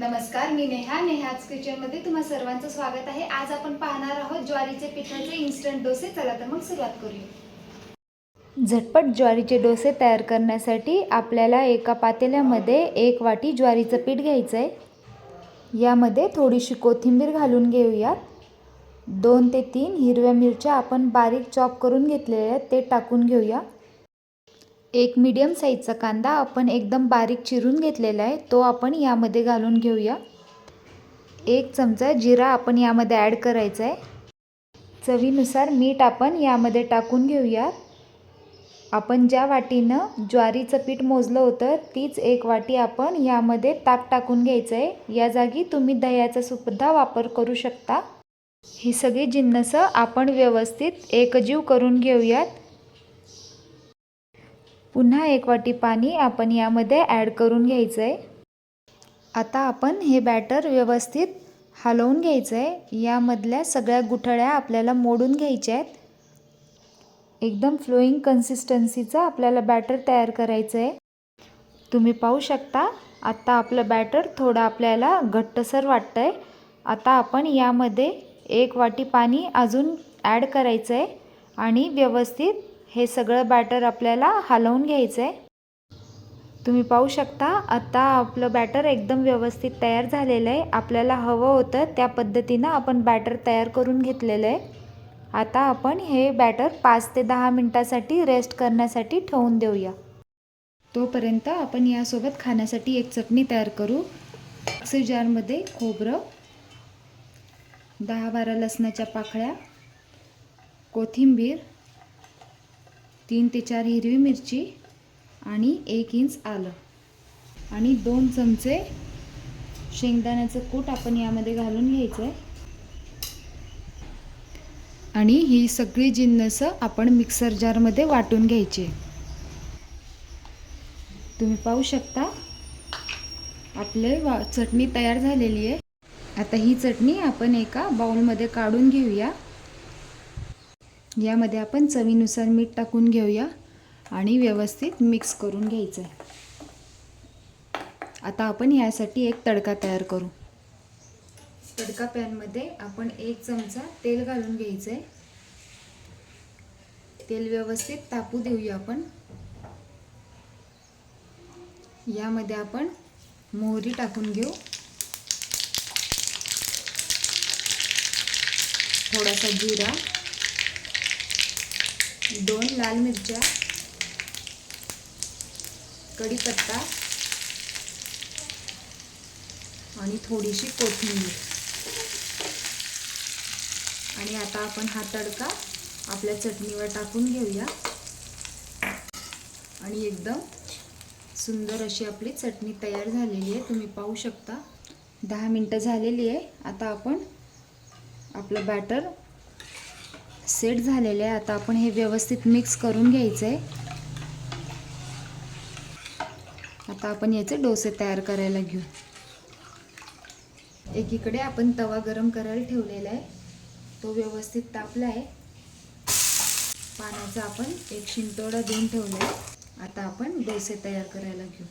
नमस्कार मी नेहा. नेहाच किचनमध्ये तुम्हा सर्वांचं स्वागत आहे. आज आपण पाहणार आहोत ज्वारीचे पिठाचे इन्स्टंट डोसे. चला तर मग सुरुवात करूया. झटपट ज्वारीचे डोसे तयार करण्यासाठी आपल्याला एका पातेल्यामध्ये एक वाटी ज्वारीचं पीठ घ्यायचं आहे यामध्ये थोडीशी कोथिंबीर घालून घेऊयात. दोन ते तीन हिरव्या मिरच्या आपण बारीक चॉप करून घेतलेल्या आहेत ते टाकून घेऊया. एक मीडियम साईजचा कांदा आपण एकदम बारीक चिरून घेतलेला आहे. तो आपण यामध्ये घालून घेऊया. एक चमचा जिरा आपण यामध्ये ॲड करायचा आहे. चवीनुसार मीठ आपण यामध्ये टाकून घेऊया. आपण ज्या वाटीनं ज्वारीचं पीठ मोजलं होतं तीच एक वाटी आपण यामध्ये ताक टाकून घ्यायचं आहे. या जागी तुम्ही दह्याचा सुद्धा वापर करू शकता. ही सगळी जिन्नसं आपण व्यवस्थित एकजीव करून घेऊयात. पुन्हा एक वाटी पाणी आपण यामध्ये ॲड करून घ्यायचं आहे आता आपण हे बॅटर व्यवस्थित हलवून घ्यायचं आहे यामधल्या सगळ्या गुठळ्या आपल्याला मोडून घ्यायच्या आहेत एकदम फ्लोईंग कन्सिस्टन्सीचं आपल्याला बॅटर तयार करायचं आहे तुम्ही पाहू शकता आत्ता आपलं बॅटर थोडं आपल्याला घट्टसर वाटतं आहे आता आपण यामध्ये एक वाटी पाणी अजून ॲड करायचं आहे आणि व्यवस्थित हे सगळं बॅटर आपल्याला हलवून घ्यायचं आहे तुम्ही पाहू शकता आता आपलं बॅटर एकदम व्यवस्थित तयार झालेलं आहे. आपल्याला हवं होतं त्या पद्धतीनं आपण बॅटर तयार करून घेतलेलं आहे. आता आपण हे बॅटर पाच ते दहा मिनटासाठी रेस्ट करण्यासाठी ठेवून देऊया. तोपर्यंत आपण यासोबत खाण्यासाठी एक चटणी तयार करू. मिक्सर जारमध्ये खोबरं दहा बारा लसणाच्या पाकळ्या कोथिंबीर तीन ते चार हिरवी मिरची आणि एक इंच आलं. आणि दोन चमचे शेंगदाण्याचं कूट आपण यामध्ये घालून घ्यायचं आहे आणि ही सगळी जिन्नसं आपण मिक्सर जारमध्ये वाटून घ्यायची. तुम्ही पाहू शकता आपले वा चटणी तयार झालेली आहे. आता ही चटणी आपण एका बाउलमध्ये काढून घेऊया. यामध्ये आपण चवीनुसार मीठ टाकून घेऊया आणि व्यवस्थित मिक्स करून घ्यायचं आहे. आता आपण यासाठी एक तडका तयार करू. तडका पॅनमध्ये आपण एक चमचा तेल घालून घ्यायचं आहे. तेल व्यवस्थित तापू देऊया आपण. यामध्ये आपण मोहरी टाकून घेऊ. थोडासा जिरा. दोन लाल मिरच्या कढीपत्ता आणि थोडीशी कोथिंबीर. आणि आता आपण हा तडका आपल्या चटणीवर टाकून घेऊया. आणि एकदम सुंदर अशी आपली चटणी तयार झालेली आहे. तुम्ही पाहू शकता. दहा मिनटं झालेली आहे. आता आपण आपलं बॅटर सेट झालेलं आहे. आता आपण हे व्यवस्थित मिक्स करून घ्यायचं आहे आता आपण याचे डोसे तयार करायला घेऊ. एकीकडे आपण तवा गरम करायला ठेवलेला आहे. तो व्यवस्थित तापला आहे. पाण्याचा आपण एक शिंतोडा देऊन ठेवला आहे. आता आपण डोसे तयार करायला घेऊ.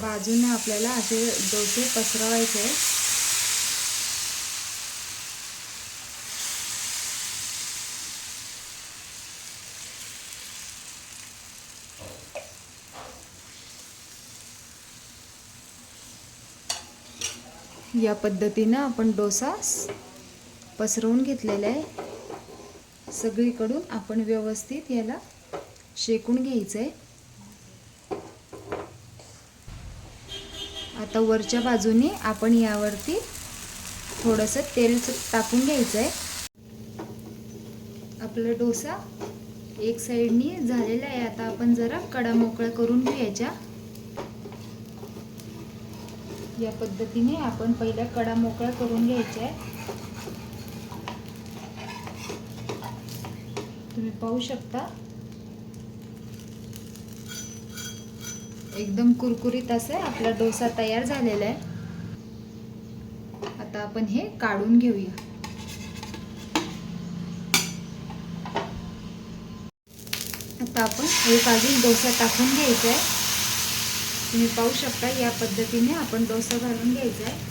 बाजूने आपल्याला असे डोसे पसरवायचे आहे या पद्धतीनं आपण डोसा पसरवून घेतलेला आहे. सगळीकडून आपण व्यवस्थित याला शेकून घ्यायचं आहे आता वरच्या बाजूने आपण यावरती थोडंसं तेल टाकून घ्यायचं आहे आपला डोसा एक साईडनी झालेला आहे. आता आपण जरा कडा मोकळा करून घ्यायच्या या पद्धतीने आपण पहिल्या कडा मोकळा करून घ्यायचा आहे. तुम्ही पाहू शकता. एकदम कुरकुरीत असं आपला डोसा तयार झालेला आहे. आता आपण हे काढून घेऊया. आता आपण एक अजून डोसा टाकून घ्यायचा आहे. तुम्ही पाहू शकता या पद्धतीने आपण डोसा घालून घ्यायचा आहे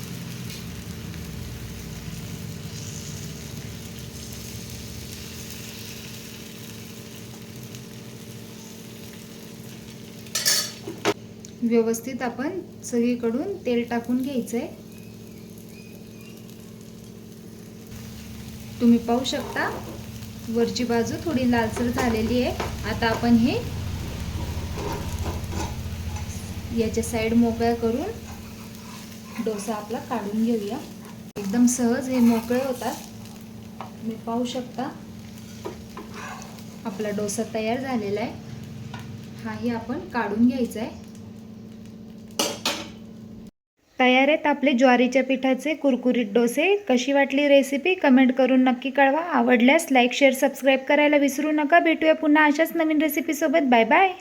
व्यवस्थित आपण सगळीकडून तेल टाकून घ्यायचं आहे तुम्ही पाहू शकता वरची बाजू थोडी लालसर झालेली आहे. आता आपण हे याच्या साईड मोकळ्या करून डोसा आपला काढून घेऊया. एकदम सहज हे मोकळे होतात. तुम्ही पाहू शकता. आपला डोसा तयार झालेला आहे. हाही आपण काढून घ्यायचा आहे. तयार आहेत आपले ज्वारीच्या पिठाचे कुरकुरीत डोसे. कशी वाटली रेसिपी कमेंट करून नक्की कळवा. आवडल्यास लाईक शेअर सबस्क्राईब करायला विसरू नका. भेटूया पुन्हा अशाच नवीन रेसिपीसोबत बाय बाय